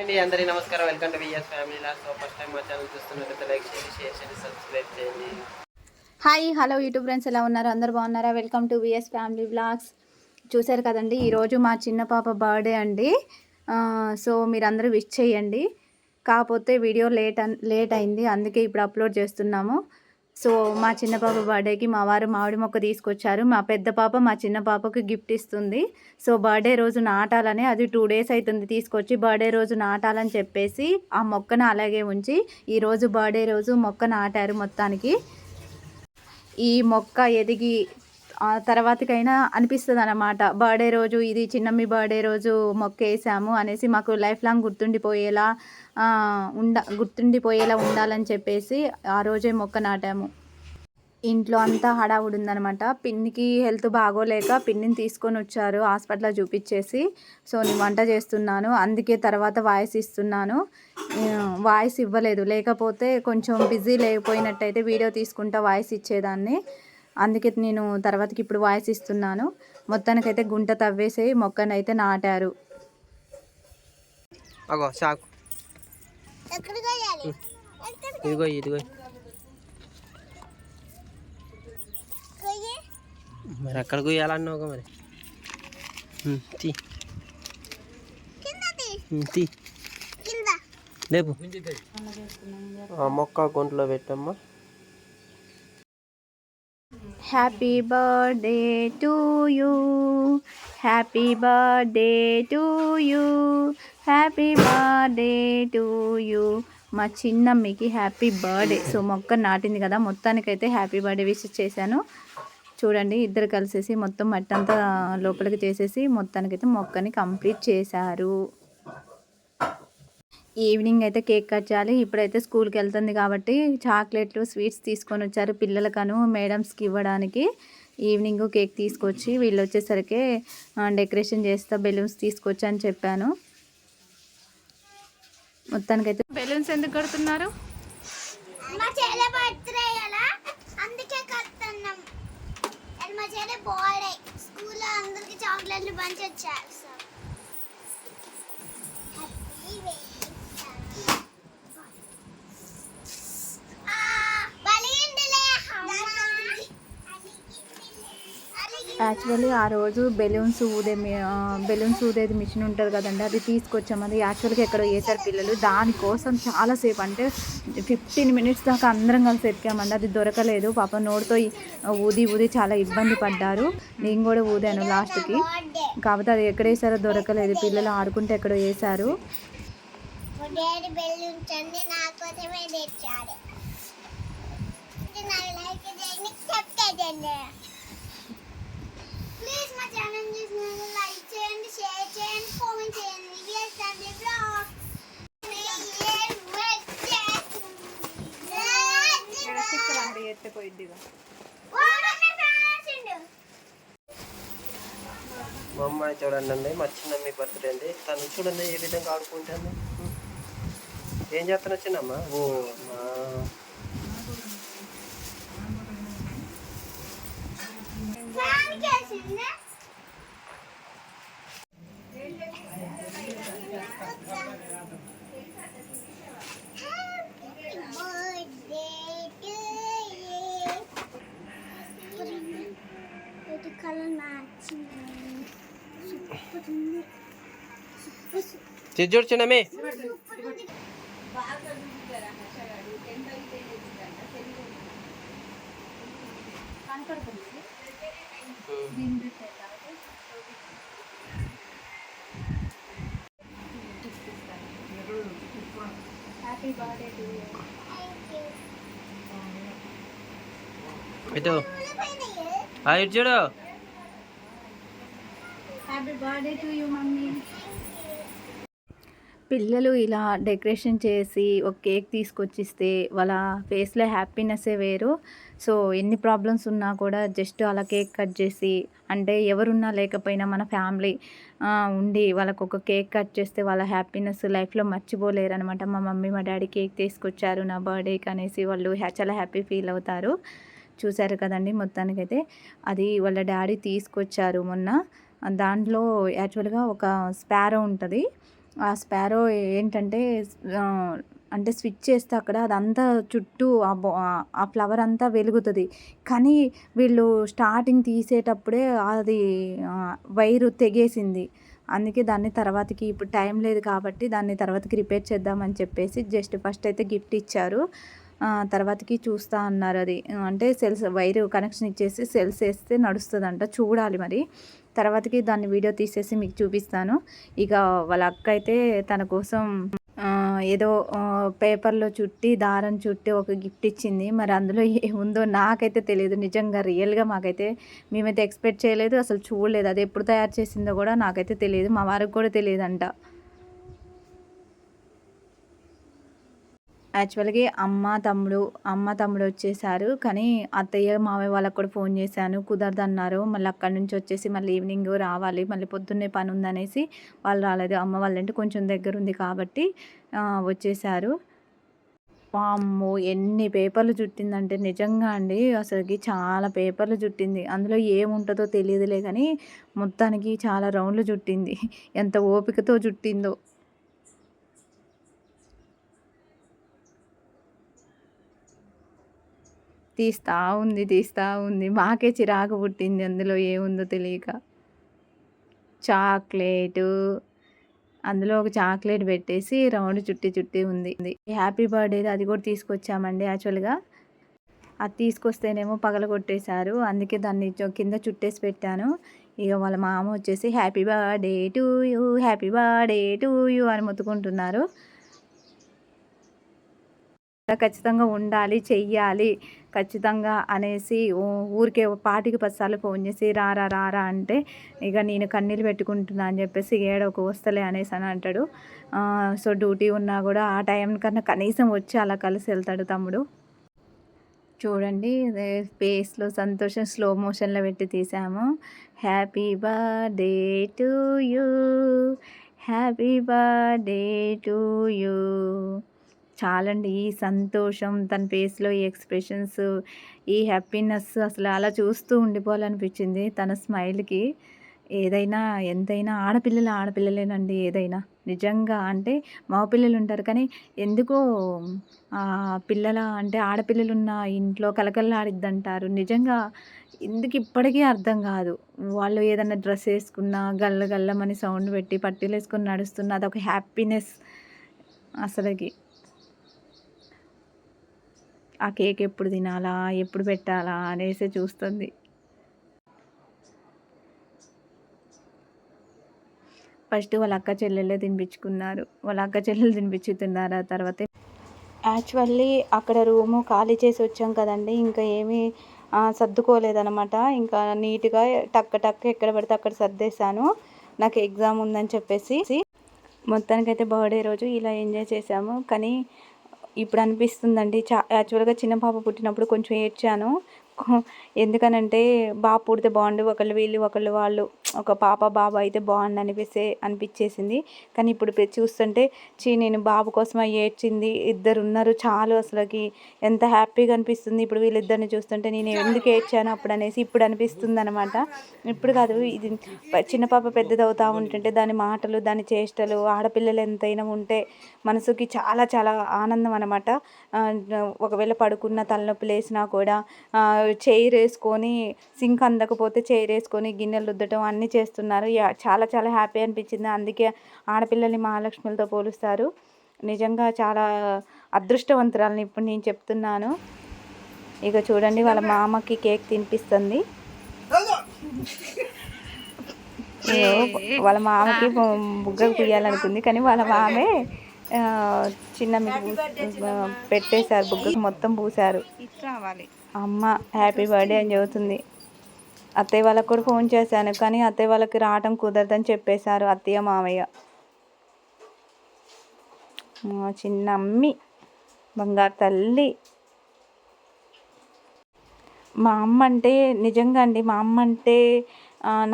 అండి అందరి నమస్కారం. Welcome to VS family. Law so first time మా ఛానల్ చూస్తున్నట్లయితే లైక్ చేయండి షేర్ చేయండి సబ్స్క్రైబ్ చేయండి. హాయ్ హలో యూట్యూబ్ ఫ్రెండ్స్ ఎలా ఉన్నారు? అందరు బాగున్నారా? Welcome to VS family vlogs చూశారు కదండి ఈరోజు మా చిన్న పాప బర్త్డే అండి. సో మీరందరూ విష్ చేయండి. కాకపోతే వీడియో లేట్ లేట్ అయింది అందుకే ఇప్పుడు అప్లోడ్ చేస్తున్నాము. సో మా చిన్న పాప బర్త్డేకి మా వారు మామిడి మొక్క తీసుకొచ్చారు. మా పెద్ద పాప మా చిన్న పాపకు గిఫ్ట్ ఇస్తుంది. సో బర్త్డే రోజు నాటాలని అది టూ డేస్ అవుతుంది తీసుకొచ్చి బర్త్డే రోజు నాటాలని చెప్పేసి ఆ మొక్కను అలాగే ఉంచి ఈరోజు బర్త్డే రోజు మొక్క నాటారు మొత్తానికి. ఈ మొక్క ఎదిగి తర్వాతకైనా అనిపిస్తుంది అనమాట బర్త్డే రోజు ఇది చిన్నమ్మి బర్త్డే రోజు మొక్క వేసాము అనేసి మాకు లైఫ్ లాంగ్ గుర్తుండిపోయేలా ఉండ గుర్తుండిపోయేలా ఉండాలని చెప్పేసి ఆ రోజే మొక్క నాటాము. ఇంట్లో అంతా హడావుడి ఉందనమాట పిన్నికి హెల్త్ బాగోలేక పిన్నిని తీసుకొని వచ్చారు హాస్పిటల్లో చూపించేసి సో నేను వంట చేస్తున్నాను. అందుకే తర్వాత వాయిస్ ఇస్తున్నాను. వాయిస్ ఇవ్వలేదు. లేకపోతే కొంచెం బిజీ లేకపోయినట్టయితే వీడియో తీసుకుంటా వాయిస్ ఇచ్చేదాన్ని. అందుకే నేను తర్వాతకి ఇప్పుడు వాయిస్ ఇస్తున్నాను. మొత్తానికైతే గుంట తవ్వేసి మొక్కనైతే నాటారు. అగో ఇదిగో ఇదిగో. కొయ్యి. మరి ఎక్కడ కుయ్యాలన్నావు మరి? తీ. తీ. లేపు. ఆ మొక్క గుంట్లో పెట్టమ్మా. Happy birthday to you happy birthday to you happy birthday to you మా చిన్నమ్మకి హ్యాపీ బర్త్డే సో మొక్క నాటింది కదా మొత్తానికైతే హ్యాపీ బర్త్డే విష్ చేశాను. చూడండి ఇద్దరు కలిసేసి మొత్తం మట్టి అంతా లోపలికి చేసేసి మొత్తానికైతే మొక్కని కంప్లీట్ చేశారు. ఈవినింగ్ అయితే కేక్ కట్ చేయాలి. ఇప్పుడైతే స్కూల్కి వెళ్తుంది కాబట్టి చాక్లెట్లు స్వీట్స్ తీసుకొని వచ్చారు పిల్లలకను మేడమ్స్కి ఇవ్వడానికి. ఈవినింగ్ కేక్ తీసుకొచ్చి వీళ్ళు వచ్చేసరికి డెకరేషన్ చేస్తా బెలూన్స్ తీసుకొచ్చి అని చెప్పాను. మొత్తానికైతే బెలూన్స్ ఎందుకు కడుతున్నారు? అందుకే యాక్చువల్లీ ఆ రోజు బెలూన్స్ ఊదే బెలూన్స్ ఊదేది మిషన్ ఉంటుంది కదండి అది తీసుకొచ్చాము అది యాక్చువల్గా ఎక్కడో వేశారు పిల్లలు. దానికోసం చాలాసేపు అంటే ఫిఫ్టీన్ మినిట్స్ దాకా అందరం కలిసి ఎక్కామండి. అది దొరకలేదు. పాప నోటితో ఊది ఊది చాలా ఇబ్బంది పడ్డారు. నేను కూడా ఊదాను లాస్ట్కి. కాకపోతే అది ఎక్కడ వేసారో దొరకలేదు. పిల్లలు ఆడుకుంటే ఎక్కడో వేశారు. నా లైక్ సబ్స్క్రైబ్ చేయండి ప్లీజ్ మా ఛానల్ చూసిన లైక్ చేయండి షేర్ చేయండి కామెంట్ చేయండి వీడియోస్ అండి బ్లాగ్స్ మా అమ్మాయి చూడండి అండి మా చిన్నమ్మి బర్త్డే అండి. తను చూడండి ఏ విధంగా ఆడుకుంటుంది. ఏం చేస్తున్నా చిన్నమ్మ? ఓ మా you. సూపర్ ఉంది super happy birthday to you ఇటు. ఆ, ఇటు చూడు. Happy birthday to you mummy పిల్లలు ఇలా డెకరేషన్ చేసి ఒక కేక్ తీసుకొచ్చిస్తే వాళ్ళ ఫేస్లో హ్యాపీనెస్సే వేరు. సో ఎన్ని ప్రాబ్లమ్స్ ఉన్నా కూడా జస్ట్ అలా కేక్ కట్ చేసి అంటే ఎవరున్నా లేకపోయినా మన ఫ్యామిలీ ఉండి వాళ్ళకు ఒక కేక్ కట్ చేస్తే వాళ్ళ హ్యాపీనెస్ లైఫ్లో మర్చిపోలేరు అనమాట మా మమ్మీ మా డాడీ కేక్ తీసుకొచ్చారు నా బర్త్డేకి అనేసి వాళ్ళు చాలా హ్యాపీ ఫీల్ అవుతారు. చూశారు కదండి మొత్తానికైతే. అది వాళ్ళ డాడీ తీసుకొచ్చారు మొన్న. దాంట్లో యాక్చువల్గా ఒక స్పారో ఉంటుంది. ఆ స్పారో ఏంటంటే అంటే స్విచ్ చేస్తే అక్కడ అదంతా చుట్టూ ఆ బో ఆ ఫ్లవర్ అంతా వెలుగుతుంది. కానీ వీళ్ళు స్టార్టింగ్ తీసేటప్పుడే అది వైరు తెగేసింది. అందుకే దాన్ని తర్వాతకి ఇప్పుడు టైం లేదు కాబట్టి దాన్ని తర్వాతకి రిపేర్ చేద్దామని చెప్పేసి జస్ట్ ఫస్ట్ అయితే గిఫ్ట్ ఇచ్చారు. తర్వాతకి చూస్తా అన్నారు అది. అంటే సెల్స్ వైరు కనెక్షన్ ఇచ్చేసి సెల్స్ వేస్తే నడుస్తుందంట చూడాలి మరి. తర్వాతకి దాన్ని వీడియో తీసేసి మీకు చూపిస్తాను. ఇక వాళ్ళ అక్క అయితే తన కోసం ఏదో పేపర్లో చుట్టి దారం చుట్టి ఒక గిఫ్ట్ ఇచ్చింది. మరి అందులో ఏముందో నాకైతే తెలియదు. నిజంగా రియల్గా మాకైతే మేమైతే ఎక్స్పెక్ట్ చేయలేదు. అసలు చూడలేదు. అది ఎప్పుడు తయారు చేసిందో కూడా నాకైతే తెలియదు. మా వారికి కూడా తెలియదంట. యాక్చువల్గా అమ్మ తమ్ముడు అమ్మ తమ్ముడు వచ్చేసారు. కానీ అత్తయ్య మామయ్య వాళ్ళకు కూడా ఫోన్ చేశాను. కుదరదు అన్నారు. మళ్ళీ అక్కడి నుంచి వచ్చేసి మళ్ళీ ఈవినింగ్ రావాలి. మళ్ళీ పొద్దున్నే పని ఉందనేసి వాళ్ళు రాలేదు. అమ్మ వాళ్ళంటే కొంచెం దగ్గర ఉంది కాబట్టి వచ్చేసారు. వామ్మో! ఎన్ని పేపర్లు చుట్టిందంటే నిజంగా అండి. అసలుకి చాలా పేపర్లు చుట్టింది. అందులో ఏముంటుందో తెలియదులే కానీ మొత్తానికి చాలా రౌండ్లు చుట్టింది. ఎంత ఓపికతో చుట్టిందో. తీస్తా ఉంది తీస్తా ఉంది. మాకే చిరాకు పుట్టింది అందులో ఏముందో తెలియక. చాక్లెటు. అందులో ఒక చాక్లెట్ పెట్టేసి రౌండ్ చుట్టి చుట్టి ఉంది. హ్యాపీ బర్త్డే అది కూడా తీసుకొచ్చామండి యాక్చువల్గా. అది తీసుకొస్తేనేమో పగల కొట్టేశారు. అందుకే దాన్ని కింద చుట్టేసి పెట్టాను. ఇక వాళ్ళ మామ వచ్చేసి happy birthday to you happy birthday to you అని మొత్తుకుంటున్నారు. ఖచ్చితంగా ఉండాలి చెయ్యాలి. ఖచ్చితంగా అనేసి ఊరికే పాటికి పదిసార్లు ఫోన్ చేసి రారా రారా అంటే ఇక నేను కన్నీళ్ళు పెట్టుకుంటున్నా అని చెప్పేసి ఏడొక వస్తలే అనేసి అని అంటాడు. సో డ్యూటీ ఉన్నా కూడా ఆ టైం కన్నా కనీసం వచ్చి అలా కలిసి వెళ్తాడు తమ్ముడు. చూడండి ఫేస్లో సంతోషం స్లో మోషన్లో పెట్టి తీసాము. Happy birthday to you happy birthday to you చాలండి. ఈ సంతోషం తన ఫేస్లో ఈ ఎక్స్ప్రెషన్స్ ఈ హ్యాపీనెస్ అసలు అలా చూస్తూ ఉండిపోవాలనిపించింది తన స్మైల్కి. ఏదైనా ఎంతైనా ఆడపిల్లలు ఆడపిల్లలేనండి ఏదైనా. నిజంగా అంటే మగపిల్లలు ఉంటారు కానీ ఎందుకో పిల్లల అంటే ఆడపిల్లలు ఉన్న ఇంట్లో కలకల్లాడిద్దంటారు నిజంగా ఎందుకు ఇప్పటికీ అర్థం కాదు. వాళ్ళు ఏదైనా డ్రెస్ వేసుకున్నా గల్ల గల్లమని సౌండ్ పెట్టి పట్టీలు వేసుకుని నడుస్తున్నా అదొక హ్యాపీనెస్ అసలుకి. ఆ కేక్ ఎప్పుడు తినాలా ఎప్పుడు పెట్టాలా అనేసి చూస్తుంది. ఫస్ట్ వాళ్ళ అక్క చెల్లెళ్ళే తినిపించుకున్నారు. వాళ్ళ అక్క చెల్లెలు తినిపించుతున్నారు. ఆ తర్వాత యాక్చువల్లీ అక్కడ రూము ఖాళీ చేసి వచ్చాం కదండి. ఇంకా ఏమీ సర్దుకోలేదనమాట ఇంకా నీట్గా టక్క టక్క ఎక్కడ పడితే అక్కడ సర్దేశాను. నాకు ఎగ్జామ్ ఉందని చెప్పేసి మొత్తానికైతే బర్త్డే రోజు ఇలా ఎంజాయ్ చేసాము కానీ ఇప్పుడు అనిపిస్తుందండి చా యాక్చువల్గా చిన్న పాప పుట్టినప్పుడు కొంచెం ఏడ్చాను. ఎందుకనంటే బాబు పుడితే బాగుండు ఒకళ్ళు వీళ్ళు ఒకళ్ళు వాళ్ళు ఒక పాప బాబు అయితే బాగుండు అనిపిస్తే అనిపించేసింది. కానీ ఇప్పుడు చూస్తుంటే చీ నేను బాబు కోసం ఏడ్చింది ఇద్దరు ఉన్నారు చాలు అసలుకి ఎంత హ్యాపీగా అనిపిస్తుంది. ఇప్పుడు వీళ్ళిద్దరిని చూస్తుంటే నేను ఎందుకు ఏడ్చాను అప్పుడు అనేసి ఇప్పుడు అనిపిస్తుంది అనమాట ఇప్పుడు కాదు ఇది చిన్న పాప పెద్దది ఉంటుంటే దాని మాటలు దాని చేష్టలు ఆడపిల్లలు ఎంతైనా ఉంటే మనసుకి చాలా చాలా ఆనందం అనమాట. ఒకవేళ పడుకున్న తలనొప్పి లేసినా కూడా ఆ, చైర్ వేసుకొని సింక్ అందకపోతే చైర్ వేసుకొని గిన్నెలు రుద్దటం అన్నీ చేస్తున్నారు. చాలా చాలా హ్యాపీ అనిపించింది. అందుకే ఆడపిల్లల్ని మహాలక్ష్మిలతో పోలుస్తారు. నిజంగా చాలా అదృష్టవంతురాలని ఇప్పుడు నేను చెప్తున్నాను. ఇక చూడండి వాళ్ళ మామకి కేక్ తినిపిస్తుంది. వాళ్ళ మామకి బుగ్గకు తీయాలనుకుంది కానీ వాళ్ళ మామే చిన్న పెట్టేశారు బుగ్గకు మొత్తం పూసారు రావాలి అమ్మ హ్యాపీ బర్త్డే అని చెబుతుంది. అత్తయ్య వాళ్ళకు కూడా ఫోన్ చేశాను కానీ అత్తయ్య వాళ్ళకి రావటం కుదరదని చెప్పేశారు అత్తయ్య మామయ్య. మా చిన్న అమ్మి బంగారు తల్లి. మా అమ్మ అంటే నిజంగా అండి మా అమ్మ అంటే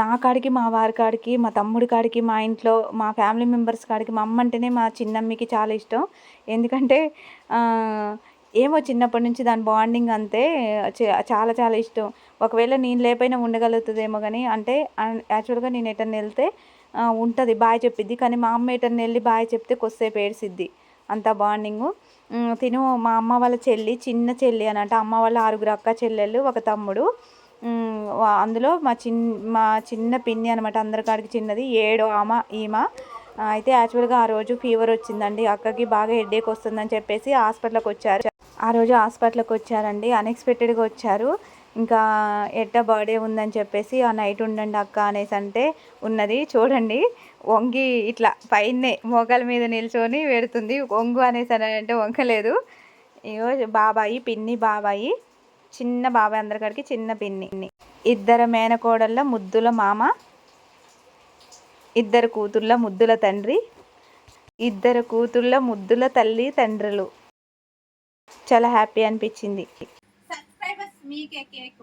నా కాడికి మా వారి కాడికి మా తమ్ముడి కాడికి మా ఇంట్లో మా ఫ్యామిలీ మెంబర్స్ కాడికి మా అమ్మ అంటేనే మా చిన్నమ్మకి చాలా ఇష్టం. ఎందుకంటే ఏమో చిన్నప్పటి నుంచి దాని బాండింగ్ అంతే చ- చాలా చాలా ఇష్టం. ఒకవేళ నేను లేపైనా ఉండగలుగుతుందేమో కానీ అంటే యాక్చువల్గా నేను ఎటన్నా వెళ్తే ఉంటుంది బాయ్ చెప్పిద్ది. కానీ మా అమ్మ ఎటన్నా వెళ్ళి బాయ్ చెప్తే కొద్దిసేపు ఏడ్సిద్ది అంత బాండింగ్. తిను మా అమ్మ వాళ్ళ చెల్లి చిన్న చెల్లి అన్నట్టు అమ్మ వాళ్ళ ఆరుగురు అక్క చెల్లెళ్ళు ఒక తమ్ముడు. అందులో మా చిన్ మా చిన్న పిన్ని అనమాట అందరికాడికి చిన్నది ఏడో ఆమ ఈమె. అయితే యాక్చువల్గా ఆ రోజు ఫీవర్ వచ్చిందండి. అక్కకి బాగా హెడేక్ వస్తుందని చెప్పేసి హాస్పిటల్కి వచ్చారు. ఆ రోజు హాస్పిటల్కి వచ్చారండి. అన్ఎక్స్పెక్టెడ్గా వచ్చారు. ఇంకా ఎట్ట బర్త్డే ఉందని చెప్పేసి ఆ నైట్ ఉండండి అక్క అనేసి అంటే ఉన్నది. చూడండి. వంగి ఇట్లా పైనే మోకాల మీద నిల్చొని పెడుతుంది. వంగు అనేసి అని అంటే వంకలేదు ఇగో బాబాయి పిన్ని బాబాయి. చిన్న బాబాయ్ అందరికాడికి చిన్న పిన్ని. ఇద్దరు మేనకోడళ్ళ ముద్దుల మామ. ఇద్దరు కూతుళ్ళ ముద్దుల తండ్రి. ఇద్దరు కూతుళ్ళ ముద్దుల తల్లి తండ్రులు. చాలా హ్యాపీ అనిపించింది. సబ్స్క్రైబర్స్ మీకే cake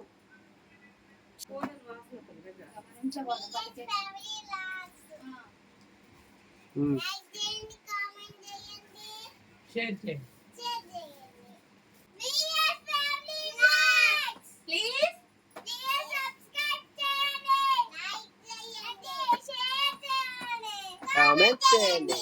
family vlogs um. Like చేయండి. కామెంట్ చేయండి షేర్ చేయండి షేర్ చేయండి VS family vlogs please please subscribe చేయండి లైక్ చేయండి షేర్ చేయండి కామెంట్ చేయండి.